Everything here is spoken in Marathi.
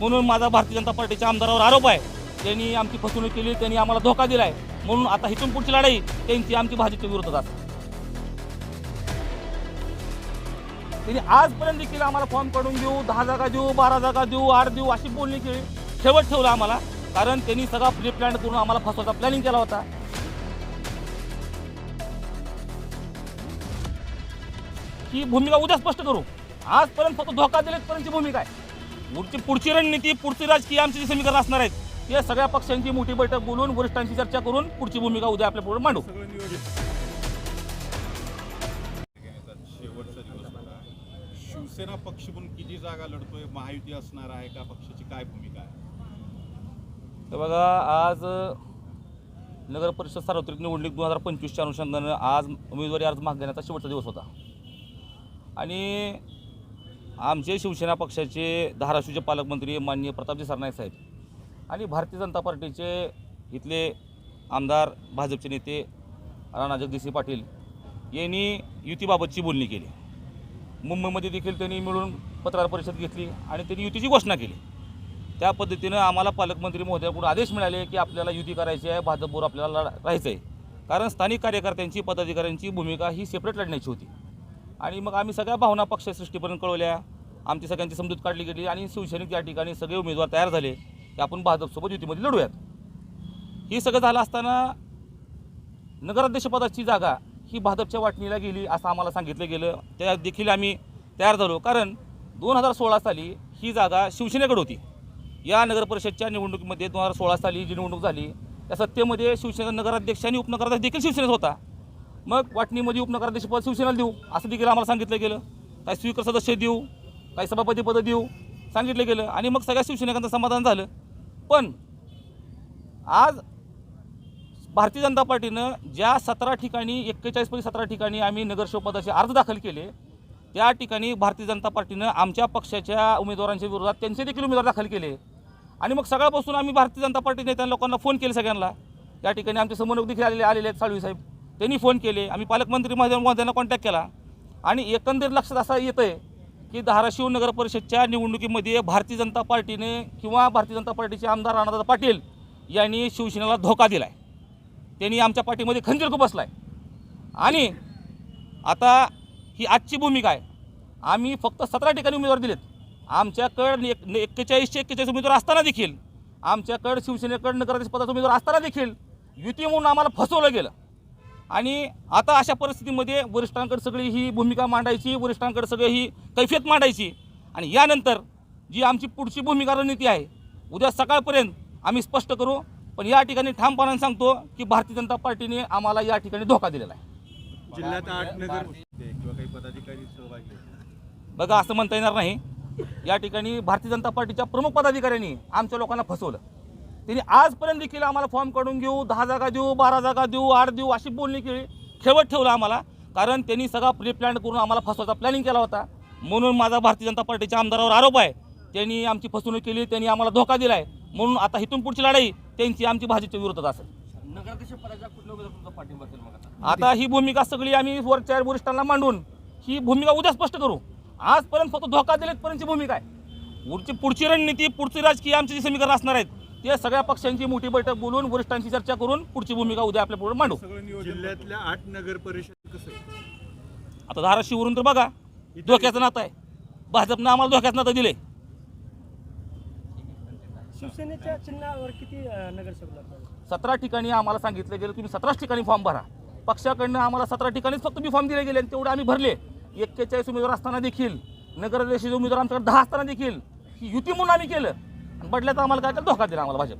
म्हणून माझा भारतीय जनता पार्टीच्या आमदारावर आरोप आहे. त्यांनी आमची फसवणूक केली त्यांनी आम्हाला धोका दिलाय. म्हणून आता इथून पुढची लढाई त्यांची आमची भाजपच्या विरोधात असते. त्यांनी आजपर्यंत देखील आम्हाला फॉर्म काढून देऊ दहा जागा देऊ बारा जागा देऊ आठ देऊ अशी बोलणी केली. शेवट ठेवला आम्हाला कारण त्यांनी सगळा प्री प्लॅन करून आम्हाला फसवायचा प्लॅनिंग केला होता. ही भूमिका उद्या स्पष्ट करू. आजपर्यंत फक्त धोका दिलेपर्यंतची भूमिका आहे. पुढची पुढची रणनीती पुढची राजकीय आमची जी समीकरण असणार आहेत ते सगळ्या पक्षांची मोठी बैठक बोलून वरिष्ठांची चर्चा करून पुढची भूमिका उद्या आपल्या पुढे मांडू. शेवटचा दिवस होता शिवसेना पक्ष म्हणून किती जागा लढतोय महायुती असणार आहे का पक्षाची काय भूमिका आहे? तर बघा आज नगर परिषद सार्वत्रिक निवडणूक दोन हजार पंचवीसच्या अनुषंगानं आज उमेदवारी अर्ज माग घेण्याचा शेवटचा दिवस होता. आणि आमचे शिवसेना पक्षाचे धाराशिवचे पालकमंत्री माननीय प्रतापजी सरनाईक साहेब आणि भारतीय जनता पार्टीचे इथले आमदार भाजपचे नेते राणा जगदीशसिंह पाटील यांनी युतीबाबतची बोलणी केली. मुंबईमध्ये देखील त्यांनी मिळून पत्रकार परिषद घेतली आणि त्यांनी युतीची घोषणा केली. त्या पद्धतीनं आम्हाला पालकमंत्री महोदयाकडून आदेश मिळाले की आपल्याला युती करायची आहे भाजपवर आपल्याला राहायचं आहे कारण स्थानिक कार्यकर्त्यांची पदाधिकाऱ्यांची भूमिका ही सेपरेट लढण्याची होती. आणि मग आम्ही सगळ्या भावना पक्षसृष्टीपर्यंत कळवल्या. आमची सगळ्यांची समजूत काढली गेली आणि शिवसैनिक या ठिकाणी सगळे उमेदवार तयार झाले की आपण भाजपसोबत युतीमध्ये लढूयात. हे सगळं झालं असताना नगराध्यक्षपदाची जागा ही भाजपच्या वाटणीला गेली असं आम्हाला सांगितलं गेलं. त्या देखील आम्ही तयार झालो. कारण दोन हजार सोळा साली ही जागा शिवसेनेकडे होती. या नगरपरिषदच्या निवडणुकीमध्ये दोन हजार सोळा साली जी निवडणूक झाली त्या सत्तेमध्ये शिवसेना नगराध्यक्ष आणि उपनगराध्यक्ष देखील शिवसेनेत होता. मग वाटणीमध्ये उपनगराध्यक्षपद शिवसेनेला देऊ. असं देखील आम्हाला सांगितलं गेलं. काही स्वीकर सदस्य देऊ काही सभापतीपदं देऊ सांगितलं गेलं. आणि मग सगळ्या शिवसैनिकांचं समाधान झालं. पण आज भारतीय जनता पार्टीनं ज्या सतरा ठिकाणी एक्केचाळीसपैकी सतरा ठिकाणी आम्ही नगरसेवकपदाचे अर्ज दाखल केले त्या ठिकाणी भारतीय जनता पार्टीनं आमच्या पक्षाच्या उमेदवारांच्या विरोधात त्यांचे देखील उमेदवार दाखल केले. आणि मग सगळ्यापासून आम्ही भारतीय जनता पार्टी नेत्या लोकांना फोन केले सगळ्यांना. त्या ठिकाणी आमचे समन्वयक देखील आलेले आलेले आहेत साळवी साहेब. त्यांनी फोन केले. आम्ही पालकमंत्री महादेव महोदयांना कॉन्टॅक्ट केला. आणि एकंदरीत लक्षात असं येतं आहे की धाराशिव नगर परिषदच्या निवडणुकीमध्ये भारतीय जनता पार्टीने किंवा भारतीय जनता पार्टीचे आमदार राणादादा पाटील यांनी शिवसेनेला धोका दिला आहे त्यांनी आमच्या पार्टीमध्ये खंजीर बसला आहे आणि आता ही आजची भूमिका आहे. आम्ही फक्त सतरा ठिकाणी उमेदवार दिलेत. आमच्याकडं एक एक्केचाळीसशे एक्केचाळीस उमेदवार असताना देखील आमच्याकडं शिवसेनेकडं नगराध्यक्ष पदाचा उमेदवार असताना देखील युती म्हणून आम्हाला फसवलं गेलं. आणि आता अशा परिस्थितीमध्ये वरिष्ठांकडे सगळी ही भूमिका मांडायची वरिष्ठांकडे सगळी ही कैफियत मांडायची. आणि यानंतर जी आमची पुढची भूमिका रणनीती आहे उद्या सकाळपर्यंत आम्ही स्पष्ट करू पण या ठिकाणी ठामपणाने सांगतो की भारतीय जनता पार्टीने आम्हाला या ठिकाणी धोका दिलेला आहे. जिल्ह्यात आठ नगर किंवा काही पदाधिकारी सहभागी आहेत. बघा असं म्हणता येणार नाही. या ठिकाणी भारतीय जनता पार्टीच्या प्रमुख पदाधिकाऱ्यांनी आमच्या लोकांना फसवलं. त्यांनी आजपर्यंत देखील आम्हाला फॉर्म काढून घेऊ दहा जागा देऊ बारा जागा देऊ आठ देऊ अशी बोलणी केली. शेवट ठेवलं आम्हाला. कारण त्यांनी सगळा प्री प्लॅन करून आम्हाला फसवायचा प्लॅनिंग केला होता. म्हणून माझा भारतीय जनता पार्टीच्या आमदारावर आरोप आहे. त्यांनी आमची फसवणूक केली त्यांनी आम्हाला धोका दिला आहे म्हणून आता इथून पुढची लढाई त्यांची आमची भाजपच्या विरोधात असेल. आता? ही भूमिका सगळी आम्ही वरच्या वरिष्ठांना मांडून ही भूमिका उद्या स्पष्ट करू. आजपर्यंत फक्त धोका दिलेपर्यंतची भूमिका आहे. पुढची पुढची रणनीती पुढची राजकीय आमची जी समीकरण असणार आहेत ते सगळ्या पक्षांची मोठी बैठक बोलून वरिष्ठांची चर्चा करून पुढची भूमिका उद्या आपल्या पुढे मांडू. जिल्ह्यातल्या आठ नगर परिषद कसं? आता धाराशिवरून तर बघा धोक्याचं नातं आहे. भाजपनं आम्हाला धोक्याचं नातं दिले शिवसेनेच्या चिन्हावर किती नगरसेवक सतरा ठिकाणी आम्हाला सांगितलं गेलं तुम्ही सतराच ठिकाणी फॉर्म भरा. पक्षाकडनं आम्हाला सतरा ठिकाणीच फक्त मी फॉर्म दिले गेले आणि तेवढे आम्ही भरले. एक्केचाळीस उमेदवार असताना देखील नगराध्यक्ष उमेदवार आमच्याकडे दहा असताना देखील ही युती म्हणून आम्ही केलं. आणि बदल्यात आम्हाला काय तर धोका दिला आम्हाला भाजप.